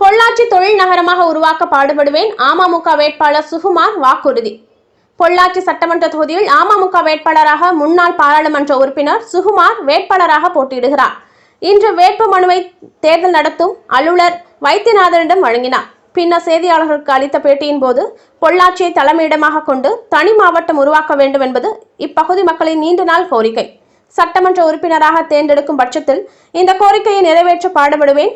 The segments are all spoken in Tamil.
பொள்ளாச்சி தொழில் நகரமாக உருவாக்க பாடுபடுவேன். அமமுக வேட்பாளர் சுகுமார் வாக்குறுதி. பொள்ளாச்சி சட்டமன்ற தொகுதியில் அமமுக வேட்பாளராக முன்னாள் பாராளுமன்ற உறுப்பினர் சுகுமார் வேட்பாளராக போட்டியிடுகிறார். இன்று வேட்பு மனுவை தேர்தல் நடத்தும் அலுவலர் வைத்தியநாதனிடம் வழங்கினார். பின்னர் செய்தியாளர்களுக்கு அளித்த பேட்டியின் போது பொள்ளாச்சியை தலைமையிடமாக கொண்டு தனி மாவட்டம் உருவாக்க வேண்டும் என்பது இப்பகுதி மக்களின் நீண்ட நாள் கோரிக்கை. சட்டமன்ற உறுப்பினராக தேர்ந்தெடுக்கும் பட்சத்தில் இந்த கோரிக்கையை நிறைவேற்ற பாடுபடுவேன்.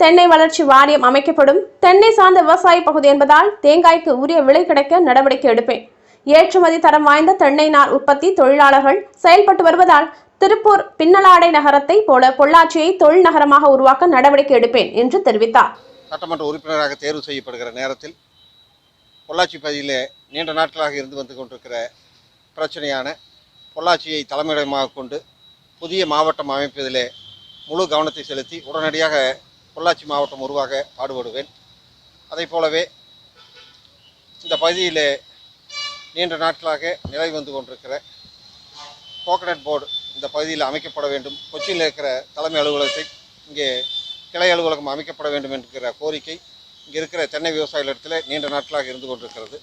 தென்னை வளர்ச்சி வாரியம் அமைக்கப்படும் தென்னை சார்ந்த விவசாய பகுதி என்பதால் தேங்காய்க்கு உரிய விலை கிடைக்க நடவடிக்கை எடுப்பேன். ஏற்றுமதி தரம் வாய்ந்த தென்னை நார் உற்பத்தி தொழிலாளர்கள் செயல்பட்டு வருவதால் திருப்பூர் பின்னலாடை நகரத்தை போல பொள்ளாச்சியை தொழில் நகரமாக உருவாக்க நடவடிக்கை எடுப்பேன் என்று தெரிவித்தார். சட்டமன்ற உறுப்பினராக தேர்வு செய்யப்படுகிற நேரத்தில் பொள்ளாச்சி பகுதியில் நீண்ட நாட்களாக இருந்து வந்து கொண்டிருக்கிற பிரச்சனையான பொள்ளாச்சியை தலைமையிடமாக கொண்டு புதிய மாவட்டம் அமைப்பதிலே முழு கவனத்தை செலுத்தி உடனடியாக பொள்ளாச்சி மாவட்டம் உருவாக பாடுபடுவேன். அதைப் போலவே இந்த பகுதியில் நீண்ட நாட்களாக நிலை வந்து கொண்டிருக்கிற கோகனட் போர்டு இந்த பகுதியில் அமைக்கப்பட வேண்டும். கொச்சியில் இருக்கிற தலைமை அலுவலகத்தை இங்கே கிளை அலுவலகம் அமைக்கப்பட வேண்டும் என்கிற கோரிக்கை இங்கே இருக்கிற தென்னை விவசாயிகளிடத்தில் நீண்ட நாட்களாக இருந்து கொண்டிருக்கிறது.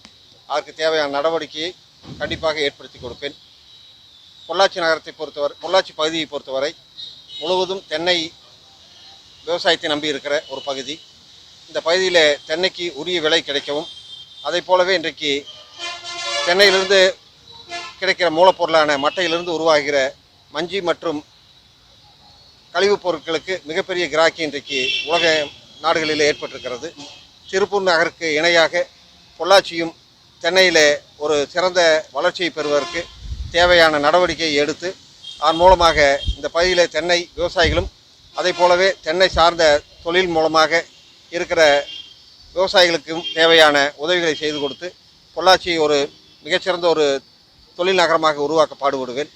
அதற்கு தேவையான நடவடிக்கையை கண்டிப்பாக ஏற்படுத்தி கொடுப்பேன். பொள்ளாச்சி நகரத்தை பொறுத்தவரை பொள்ளாச்சி பகுதியை பொறுத்தவரை முழுவதும் தென்னை விவசாயத்தை நம்பி இருக்கிற ஒரு பகுதி. இந்த பகுதியில் தென்னைக்கு உரிய விலை கிடைக்கவும் அதை போலவே இன்றைக்கு தென்னையிலிருந்து கிடைக்கிற மூலப்பொருளான மட்டையிலிருந்து உருவாகிற மஞ்சி மற்றும் கழிவுப் பொருட்களுக்கு மிகப்பெரிய கிராக்கி இன்றைக்கு உலக நாடுகளில் ஏற்பட்டிருக்கிறது. திருப்பூர் நகருக்கு இணையாக பொள்ளாச்சியும் தென்னையில் ஒரு சிறந்த வளர்ச்சியை பெறுவதற்கு தேவையான நடவடிக்கையை எடுத்து அதன் மூலமாக இந்த பகுதியில் தென்னை விவசாயிகளும் அதை போலவே தென்னை சார்ந்த தொழில் மூலமாக இருக்கிற விவசாயிகளுக்கும் தேவையான உதவிகளை செய்து கொடுத்து பொள்ளாச்சி ஒரு மிகச்சிறந்த ஒரு தொழில் நகரமாக உருவாக்க பாடுபடுவேன்.